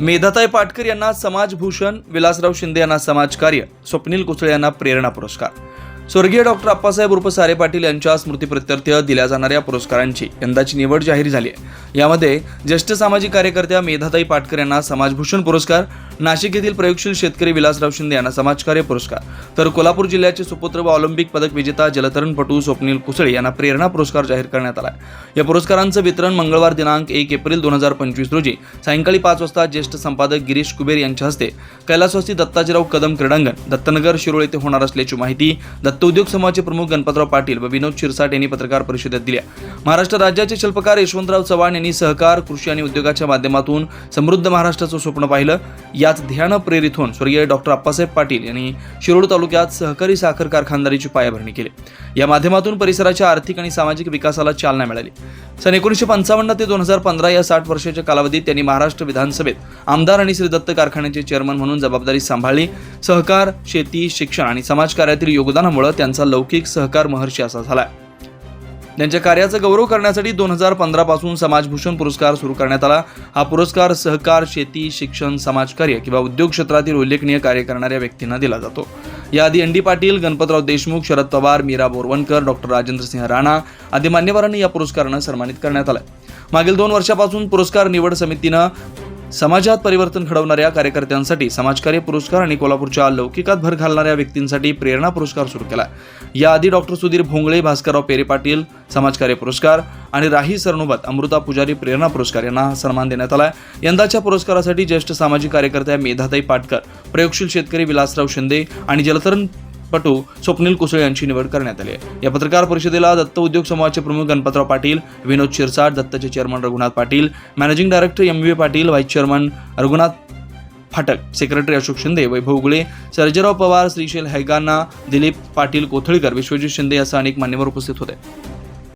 मेधाताई पाटकर यांना समाजभूषण विलासराव शिंदे यांना समाजकार्य स्वप्नील कुसळे यांना प्रेरणा पुरस्कार. स्वर्गीय डॉक्टर अप्पासाहेब उर्फ सारे पाटील यांच्या स्मृतीप्रित्यर्थ दिल्या जाणाऱ्या पुरस्कारांची यंदाची निवड जाहीर झाली आहे. यामध्ये ज्येष्ठ सामाजिक कार्यकर्त्या मेधाताई पाटकर यांना समाजभूषण पुरस्कार नाशिक येथील प्रयोगशील शेतकरी विलासराव शिंदे यांना समाजकार्य पुरस्कार तर कोल्हापूर जिल्ह्याचे सुपुत्र व ऑलिम्पिक पदक विजेता जलतरणपटू स्वप्नील कुसळे यांना प्रेरणा पुरस्कार जाहीर करण्यात आला आहे. या पुरस्कारांचं वितरण मंगळवार दिनांक एक एप्रिल दोन हजार पंचवीस रोजी सायंकाळी पाच वाजता ज्येष्ठ संपादक गिरीश कुबेर यांच्या हस्ते कैलासवासी दत्ताजीराव कदम क्रीडांगण दत्तनगर शिरोळ येथे होणार असल्याची माहिती दत्त उद्योग समूहाचे प्रमुख गणपतराव पाटील व विनोद शिरसाट यांनी पत्रकार परिषदेत दिल्या. महाराष्ट्र राज्याचे शिल्पकार यशवंतराव चव्हाण यांनी सहकार कृषी आणि उद्योगाच्या माध्यमातून समृद्ध महाराष्ट्राचं स्वप्न पाहिलं. याच ध्येयानं प्रेरित होऊन स्वर्गीय डॉक्टर अप्पासाहेब पाटील यांनी शिरोड तालुक्यात सहकारी साखर कारखानदारीची पायाभरणी केली. या माध्यमातून परिसराच्या आर्थिक आणि सामाजिक विकासाला चालना मिळाली. सन एकोणीसशे पंचावन्न ते दोन हजार पंधरा या साठ वर्षाच्या कालावधीत त्यांनी महाराष्ट्र विधानसभेत आमदार आणि श्री दत्त कारखान्याचे चेअरमन म्हणून जबाबदारी सांभाळली. सहकार शेती शिक्षण आणि समाजकार्यातील योगदानामुळे त्यांचा लौकिक सहकार महर्षी असा झाला त्यांच्या कार्याचा गौरव करण्यासाठी दोन हजार पंधरा पासून समाजभूषण पुरस्कार सुरू करण्यात आला. हा पुरस्कार सहकार शेती शिक्षण समाजकार्य किंवा उद्योग क्षेत्रातील उल्लेखनीय कार्य करणाऱ्या व्यक्तींना दिला जातो. याआधी N D Patil Ganpatrao Deshmukh Sharad Pawar Meera Borwankar doctor Rajendra Singh Rana आदी मान्यवरांनी या पुरस्कारानं सन्मानित करण्यात आलं मागील दोन वर्षापासून पुरस्कार निवड समितीनं समाजात परिवर्तन घडवणाऱ्या कार्यकर्त्यांसाठी समाजकार्य पुरस्कार आणि कोल्हापूरच्या लौकिकात भर घालणाऱ्या व्यक्तींसाठी प्रेरणा पुरस्कार सुरू केला याआधी डॉक्टर सुधीर भोंगळे भास्करराव पेरे पाटील समाजकार्य पुरस्कार आणि राही सरनोबत अमृता पुजारी प्रेरणा पुरस्कार यांना हा सन्मान देण्यात आला आहे यंदाच्या पुरस्कारासाठी ज्येष्ठ सामाजिक कार्यकर्त्या मेधाताई पाटकर प्रयोगशील शेतकरी विलासराव शिंदे आणि जलतरण पटू स्वप्नील कुसळे यांची निवड करण्यात आली आहे. या पत्रकार परिषदेला दत्त उद्योग समूहाचे प्रमुख Ganpatrao Patil Vinod Shirsat दत्तचे chairman Raghunath Patil managing director M V Patil vice chairman Raghunath Phatak secretary Ashok Shinde Vaibhav Gule Sarjerao Pawar Shrishail Haigana Dilip Patil Kothalikar Vishwajit Shinde असं अनेक मान्यवर उपस्थित होते.